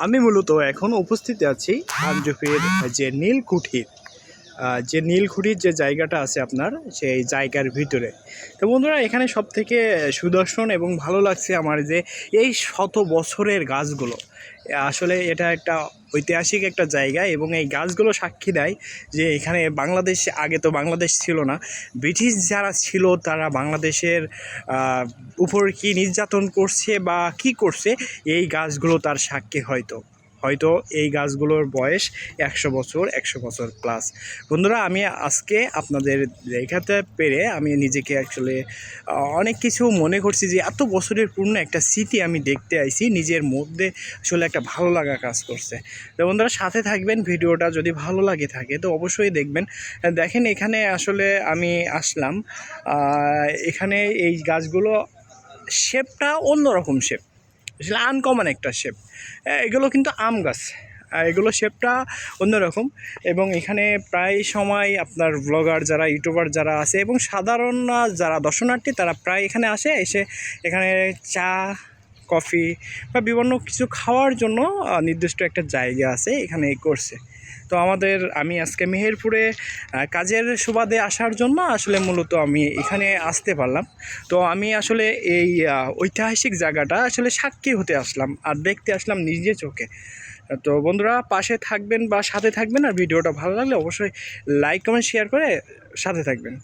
আমি মূলত এখন উপস্থিত আছি আঞ্জুফির যে নীলকুঠির যে নীলকুঠির যে জায়গাটা আছে আপনার, সেই জায়গার ভিতরে। তো বন্ধুরা, এখানে সব থেকে সুদর্শন এবং ভালো লাগছে আমার যে এই শত বছরের গাছগুলো। আসলে এটা একটা ঐতিহাসিক একটা জায়গা এবং এই গাছগুলো সাক্ষী দেয় যে এখানে বাংলাদেশ, আগে তো বাংলাদেশ ছিল না। ব্রিটিশ যারা ছিল, তারা বাংলাদেশের উপর কি নির্যাতন করছে বা কি করছে, এই গাছগুলো তার সাক্ষী হয়তো। হয়তো এই গাছগুলোর বয়স একশো বছর একশো বছর প্লাস বন্ধুরা, আমি আজকে আপনাদের দেখাতে পেরে আমি নিজেকে অ্যাকচুয়ালি অনেক কিছু মনে করছি যে এত বছরের পূর্ণ একটা স্মৃতি আমি দেখতে আইছি, নিজের মধ্যে আসলে একটা ভালো লাগা কাজ করছে। তো বন্ধুরা, সাথে থাকবেন, ভিডিওটা যদি ভালো লাগে থাকে, তো অবশ্যই দেখবেন। দেখেন, এখানে আসলে আমি আসলাম এখানে এই গাছগুলো শেপটা অন্যরকম শেপ আসলে আনকমন একটা শেপ এগুলো কিন্তু আম গাছ। এগুলো শেপটা অন্যরকম এবং এখানে প্রায় সময় আপনার ব্লগার যারা ইউটিউবার যারা আছে এবং সাধারণ যারা দর্শনার্থী তারা প্রায় এখানে আসে, এসে এখানে চা কফি বা বিভিন্ন কিছু খাওয়ার জন্য নির্দিষ্ট একটা জায়গা আছে এখানে করছে তো আমাদের, আমি আজকে মেহেরপুরে কাজের সুবাদে আসার জন্য আসলে মূলত আমি এখানে আসতে পারলাম। তো আমি আসলে এই ঐতিহাসিক জায়গাটা আসলে সাক্ষী হতে আসলাম আর দেখতে আসলাম নিজে চোখে। তো বন্ধুরা, পাশে থাকবেন বা সাথে থাকবেন আর ভিডিওটা ভালো লাগলে অবশ্যই লাইক কমেন্ট শেয়ার করে সাথে থাকবেন।